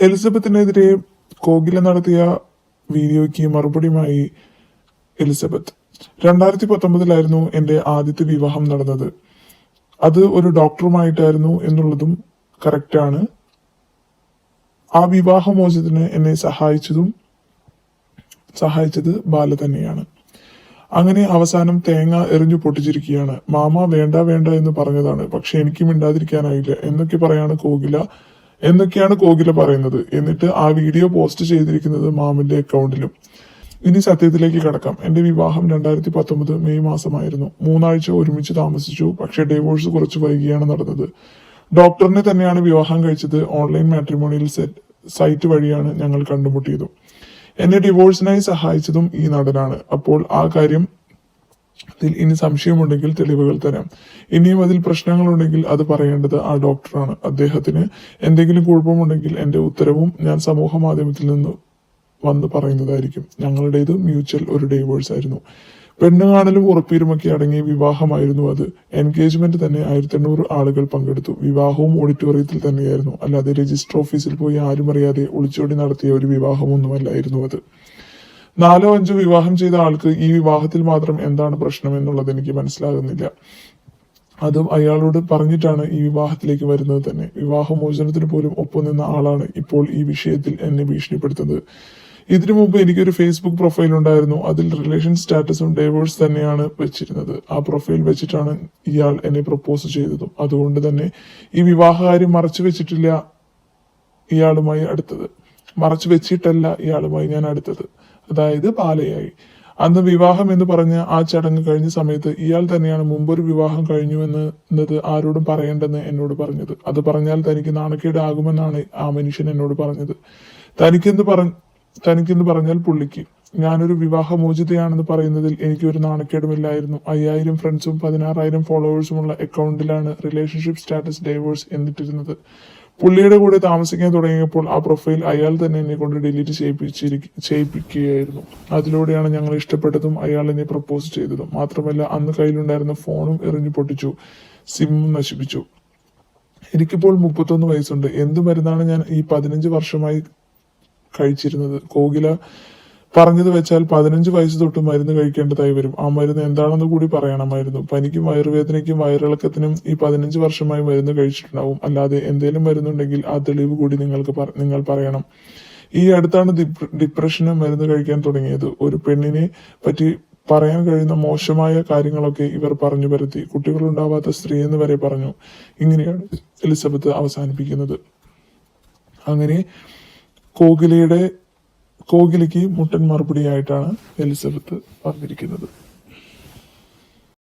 എലിസബത്തിനെതിരെ കോകില നടത്തിയ വീഡിയോയ്ക്ക് മറുപടിയുമായി എലിസബത്ത്. രണ്ടായിരത്തി പത്തൊമ്പതിലായിരുന്നു എന്റെ ആദ്യത്തെ വിവാഹം നടന്നത്. അത് ഒരു ഡോക്ടറുമായിട്ടായിരുന്നു എന്നുള്ളതും കറക്റ്റാണ്. ആ വിവാഹമോചനത്തിന് എന്നെ സഹായിച്ചതും സഹായിച്ചത് ബാല തന്നെയാണ്. അങ്ങനെ അവസാനം തേങ്ങ എറിഞ്ഞു പൊട്ടിച്ചിരിക്കുകയാണ്. മാമ വേണ്ട വേണ്ട എന്ന് പറഞ്ഞതാണ്. പക്ഷെ എനിക്ക് മിണ്ടാതിരിക്കാനായില്ല. എന്നൊക്കെ പറയാണ് കോകില. എന്നൊക്കെയാണ് കോകില പറയുന്നത്. എന്നിട്ട് ആ വീഡിയോ പോസ്റ്റ് ചെയ്തിരിക്കുന്നത് മാമിന്റെ അക്കൗണ്ടിലും. ഇനി സത്യത്തിലേക്ക് കടക്കാം. എന്റെ വിവാഹം രണ്ടായിരത്തി പത്തൊമ്പത് മെയ് മാസമായിരുന്നു. മൂന്നാഴ്ച ഒരുമിച്ച് താമസിച്ചു. പക്ഷേ ഡൈവോഴ്സ് കുറച്ച് വൈകിയാണ് നടന്നത്. ഡോക്ടറിനെ തന്നെയാണ് വിവാഹം കഴിച്ചത്. ഓൺലൈൻ മാട്രിമോണിയൽ സെറ്റ് വഴിയാണ് ഞങ്ങൾ കണ്ടുമുട്ടിയതും. എന്നെ ഡിവോഴ്സിനായി സഹായിച്ചതും ഈ നടനാണ്. അപ്പോൾ ആ കാര്യം അതിൽ ഇനി സംശയമുണ്ടെങ്കിൽ തെളിവുകൾ തരാം. ഇനിയും അതിൽ പ്രശ്നങ്ങളുണ്ടെങ്കിൽ അത് പറയേണ്ടത് ആ ഡോക്ടറാണ്. അദ്ദേഹത്തിന് എന്തെങ്കിലും കുഴപ്പമുണ്ടെങ്കിൽ എന്റെ ഉത്തരവും ഞാൻ സമൂഹ മാധ്യമത്തിൽ നിന്ന് വന്ന് പറയുന്നതായിരിക്കും. ഞങ്ങളുടേത് മ്യൂച്വൽ ഒരു ഡൈവേഴ്സ് ആയിരുന്നു. പെണ്ണ് കാണലും ഉറപ്പീരുമൊക്കെ അടങ്ങിയ വിവാഹമായിരുന്നു അത്. എൻഗേജ്മെന്റ് തന്നെ ആയിരത്തി എണ്ണൂറ് ആളുകൾ പങ്കെടുത്തു. വിവാഹവും ഓഡിറ്റോറിയത്തിൽ തന്നെയായിരുന്നു. അല്ലാതെ രജിസ്റ്റർ ഓഫീസിൽ പോയി ആരും അറിയാതെ ഒളിച്ചോടി നടത്തിയ ഒരു വിവാഹമൊന്നുമല്ലായിരുന്നു അത്. നാലോ അഞ്ചോ വിവാഹം ചെയ്ത ആൾക്ക് ഈ വിവാഹത്തിൽ മാത്രം എന്താണ് പ്രശ്നം എന്നുള്ളത് എനിക്ക് മനസ്സിലാകുന്നില്ല. അതും അയാളോട് പറഞ്ഞിട്ടാണ് ഈ വിവാഹത്തിലേക്ക് വരുന്നത് തന്നെ. വിവാഹമോചനത്തിന് പോലും ഒപ്പം നിന്ന ആളാണ് ഇപ്പോൾ ഈ വിഷയത്തിൽ എന്നെ ഭീഷണിപ്പെടുത്തുന്നത്. ഇതിനു മുമ്പ് എനിക്കൊരു ഫേസ്ബുക്ക് പ്രൊഫൈൽ ഉണ്ടായിരുന്നു. അതിൽ റിലേഷൻ സ്റ്റാറ്റസും ഡൈവേഴ്സ് തന്നെയാണ് വെച്ചിരുന്നത്. ആ പ്രൊഫൈൽ വെച്ചിട്ടാണ് ഇയാൾ എന്നെ പ്രപ്പോസ് ചെയ്തതും. അതുകൊണ്ട് തന്നെ ഈ വിവാഹകാര്യം മറച്ചു വെച്ചിട്ടില്ല ഇയാളുമായി അടുത്തത്. മറച്ചു വെച്ചിട്ടല്ല ഇയാളുമായി ഞാൻ അടുത്തത്. അതായത് പാലയായി അന്ന് വിവാഹം എന്ന് പറഞ്ഞ ആ ചടങ്ങ് കഴിഞ്ഞ സമയത്ത് ഇയാൾ തന്നെയാണ് മുമ്പൊരു വിവാഹം കഴിഞ്ഞു എന്നത് ആരോടും പറയേണ്ടെന്ന് എന്നോട് പറഞ്ഞത്. അത് പറഞ്ഞാൽ തനിക്ക് നാണക്കേട് ആകുമെന്നാണ് ആ മനുഷ്യൻ എന്നോട് പറഞ്ഞത്. തനിക്കെന്ന് പറ തനിക്കെന്ന് പറഞ്ഞാൽ പുള്ളിക്ക്. ഞാനൊരു വിവാഹമോചിതയാണെന്ന് പറയുന്നതിൽ എനിക്ക് ഒരു നാണക്കേടുമില്ലായിരുന്നു. അയ്യായിരം ഫ്രണ്ട്സും പതിനാറായിരം ഫോളോവേഴ്സുമുള്ള അക്കൗണ്ടിലാണ് റിലേഷൻഷിപ്പ് സ്റ്റാറ്റസ് ഡൈവേഴ്സ് എന്നിട്ടിരുന്നത്. പുള്ളിയുടെ കൂടെ താമസിക്കാൻ തുടങ്ങിയപ്പോൾ ആ പ്രൊഫൈൽ അയാൾ തന്നെ എന്നെ കൊണ്ട് ഡിലീറ്റ് ചെയ്യിപ്പിച്ചിരിക്ക ചെയ്യിപ്പിക്കുകയായിരുന്നു. അതിലൂടെയാണ് ഞങ്ങൾ ഇഷ്ടപ്പെട്ടതും അയാൾ എന്നെ പ്രപ്പോസ് ചെയ്തതും. മാത്രമല്ല അന്ന് കയ്യിലുണ്ടായിരുന്ന ഫോണും എറിഞ്ഞു പൊട്ടിച്ചു. സിമ്മും നശിപ്പിച്ചു. എനിക്കിപ്പോൾ മുപ്പത്തൊന്ന് വയസ്സുണ്ട്. എന്ത് മരുന്നാണ് ഞാൻ ഈ പതിനഞ്ച് വർഷമായി കഴിച്ചിരുന്നത്? കോകില പറഞ്ഞത് വെച്ചാൽ പതിനഞ്ച് വയസ്സ് തൊട്ട് മരുന്ന് കഴിക്കേണ്ടതായി വരും. ആ മരുന്ന് എന്താണെന്ന് കൂടി പറയണമായിരുന്നു പനിക്കും വയറുവേദനയ്ക്കും വയറിളക്കത്തിനും ഈ പതിനഞ്ച് വർഷമായി മരുന്ന് കഴിച്ചിട്ടുണ്ടാവും. അല്ലാതെ എന്തെങ്കിലും മരുന്നുണ്ടെങ്കിൽ ആ തെളിവ് കൂടി നിങ്ങൾക്ക് നിങ്ങൾ പറയണം. ഈ അടുത്താണ് ഡിപ്- ഡിപ്രഷന് മരുന്ന് കഴിക്കാൻ തുടങ്ങിയത്. ഒരു പെണ്ണിനെ പറ്റി പറയാൻ കഴിയുന്ന മോശമായ കാര്യങ്ങളൊക്കെ ഇവർ പറഞ്ഞു പരത്തി. കുട്ടികളുണ്ടാവാത്ത സ്ത്രീ എന്ന് വരെ പറഞ്ഞു. ഇങ്ങനെയാണ് എലിസബത്ത് അവസാനിപ്പിക്കുന്നത്. അങ്ങനെ കോകിലയുടെ കോകിലയ്ക്ക് മുട്ടൻ മറുപടിയായിട്ടാണ് എലിസബത്ത് പറഞ്ഞിരിക്കുന്നത്.